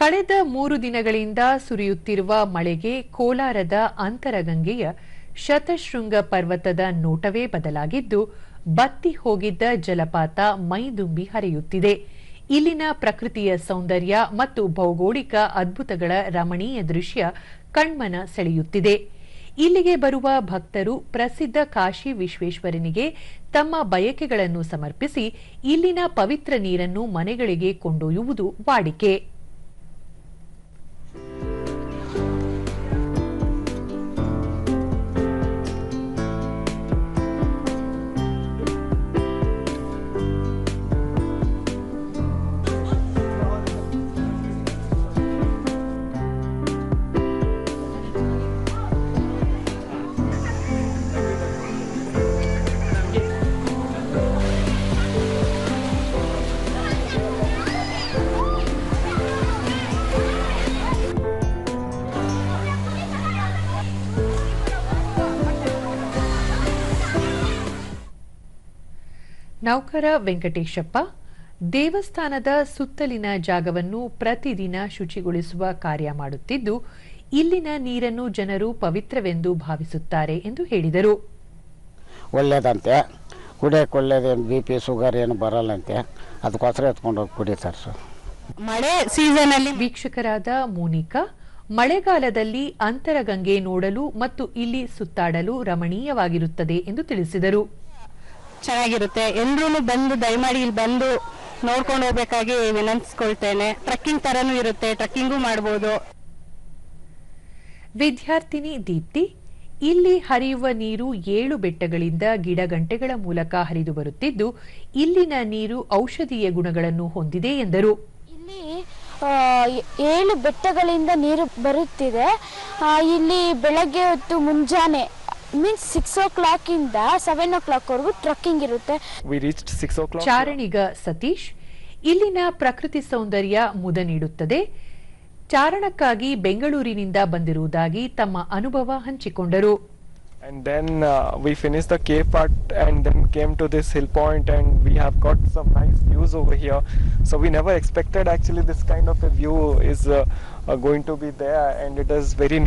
ಕಳೆದ ಮೂರು ದಿನಗಳಿಂದ ಸುರಿಯುತ್ತಿರುವ ಮಳೆಗೆ ಕೋಲಾರದ ಅಂತರಗಂಗೆಯ ಶತಶೃಂಗ ಪರ್ವತದ ನೋಟವೇ ಬದಲಾಗಿದ್ದು, ಬತ್ತಿ ಹೋಗಿದ್ದ ಜಲಪಾತ ಮೈದುಂಬಿ ಹರಿಯುತ್ತಿದೆ. ಇಲ್ಲಿನ ಪ್ರಕೃತಿಯ ಸೌಂದರ್ಯ ಮತ್ತು ಭೌಗೋಳಿಕ ಅದ್ಭುತಗಳ ರಮಣೀಯ ದೃಶ್ಯ ಕಣ್ಮನ ಸೆಳೆಯುತ್ತಿದೆ. ಇಲ್ಲಿಗೆ ಬರುವ ಭಕ್ತರು ಪ್ರಸಿದ್ಧ ಕಾಶಿ ವಿಶ್ವೇಶ್ವರನಿಗೆ ತಮ್ಮ ಬಯಕೆಗಳನ್ನು ಸಮರ್ಪಿಸಿ, ಇಲ್ಲಿನ ಪವಿತ್ರ ನೀರನ್ನು ಮನೆಗಳಿಗೆ ಕೊಂಡೊಯ್ಯುವುದು ವಾಡಿಕೆ. ನೌಕರ ವೆಂಕಟೇಶಪ್ಪ ದೇವಸ್ಥಾನದ ಸುತ್ತಲಿನ ಜಾಗವನ್ನು ಪ್ರತಿದಿನ ಶುಚಿಗೊಳಿಸುವ ಕಾರ್ಯ ಮಾಡುತ್ತಿದ್ದು ಇಲ್ಲಿನ ನೀರನ್ನು ಜನರು ಪವಿತ್ರವೆಂದು ಭಾವಿಸುತ್ತಾರೆ ಎಂದು ಹೇಳಿದರು. ಒಳ್ಳೆಯದಂತೆ ಕುಡಿಯೋಕೆ ಒಳ್ಳೇದೇನು ಬಿ ಪಿ ಶುಗರ್ ಏನು ಬರಲ್ಲಂತೆ. ಅದಕ್ಕೋಸ್ಕರ ಎತ್ಕೊಂಡು ಹೋಗಿ ಕುಡಿತಾರೆ ಸರ್ ಮಳೆ ಸೀಸನ್ ಅಲ್ಲಿ ವೀಕ್ಷಕರಾದ ಮೋನಿಕಾ ಮಳೆಗಾಲದಲ್ಲಿ ಅಂತರಗಂಗೆ ನೋಡಲು ಮತ್ತು ಇಲ್ಲಿ ಸುತ್ತಾಡಲು ರಮಣೀಯವಾಗಿರುತ್ತದೆ ಎಂದು ತಿಳಿಸಿದರು. ಚೆನ್ನಾಗಿರುತ್ತೆ. ಎಲ್ಲರೂ ಬಂದು ದಯಮಾಡಿ ಇಲ್ಲಿ ಬಂದು ನೋಡ್ಕೊಂಡು ಹೋಗ್ಬೇಕಾಗಿ ವಿನಂತಿಸ್ಕೊಳ್ತೇನೆ. ಟ್ರಕ್ಕಿಂಗ್ ತರನೂ ಇರುತ್ತೆ ಟ್ರಕ್ಕಿಂಗು ಮಾಡ್ಬೋದು. ವಿದ್ಯಾರ್ಥಿನಿ ದೀಪ್ತಿ ಇಲ್ಲಿ ಹರಿಯುವ ನೀರು ಏಳು ಬೆಟ್ಟಗಳಿಂದ ಗಿಡಗಂಟೆಗಳ ಮೂಲಕ ಹರಿದು ಬರುತ್ತಿದ್ದು ಇಲ್ಲಿನ ನೀರು ಔಷಧೀಯ ಗುಣಗಳನ್ನು ಹೊಂದಿದೆ ಎಂದರು. ಇಲ್ಲಿ ಏಳು ಬೆಟ್ಟಗಳಿಂದ ನೀರು ಬರುತ್ತಿದೆ. ಇಲ್ಲಿ ಬೆಳಗ್ಗೆ ಹೊತ್ತು ಮುಂಜಾನೆ ಮೀನ್ಸ್ ಸಿಕ್ಸ್ ಓ ಕ್ಲಾಕಿಂದ ಸೆವೆನ್ ಓ ಕ್ಲಾಕ್ವರೆಗೂ ಟ್ರಕ್ಕಿಂಗ್ ಇರುತ್ತೆ we reached 6 o'clock ಚಾರಣಿಗ ಸತೀಶ್ ಇಲ್ಲಿನ ಪ್ರಕೃತಿ ಸೌಂದರ್ಯ ಮುದ ನೀಡುತ್ತದೆ ಚಾರಣಕ್ಕಾಗಿ ಬೆಂಗಳೂರಿನಿಂದ ಬಂದಿರುವುದಾಗಿ ತಮ್ಮ ಅನುಭವ ಹಂಚಿಕೊಂಡರು and then uh, we finished the cave part and then came to this hill point and we have got some nice views over here so we never expected actually this kind of a view is uh, uh, going to be there and it is very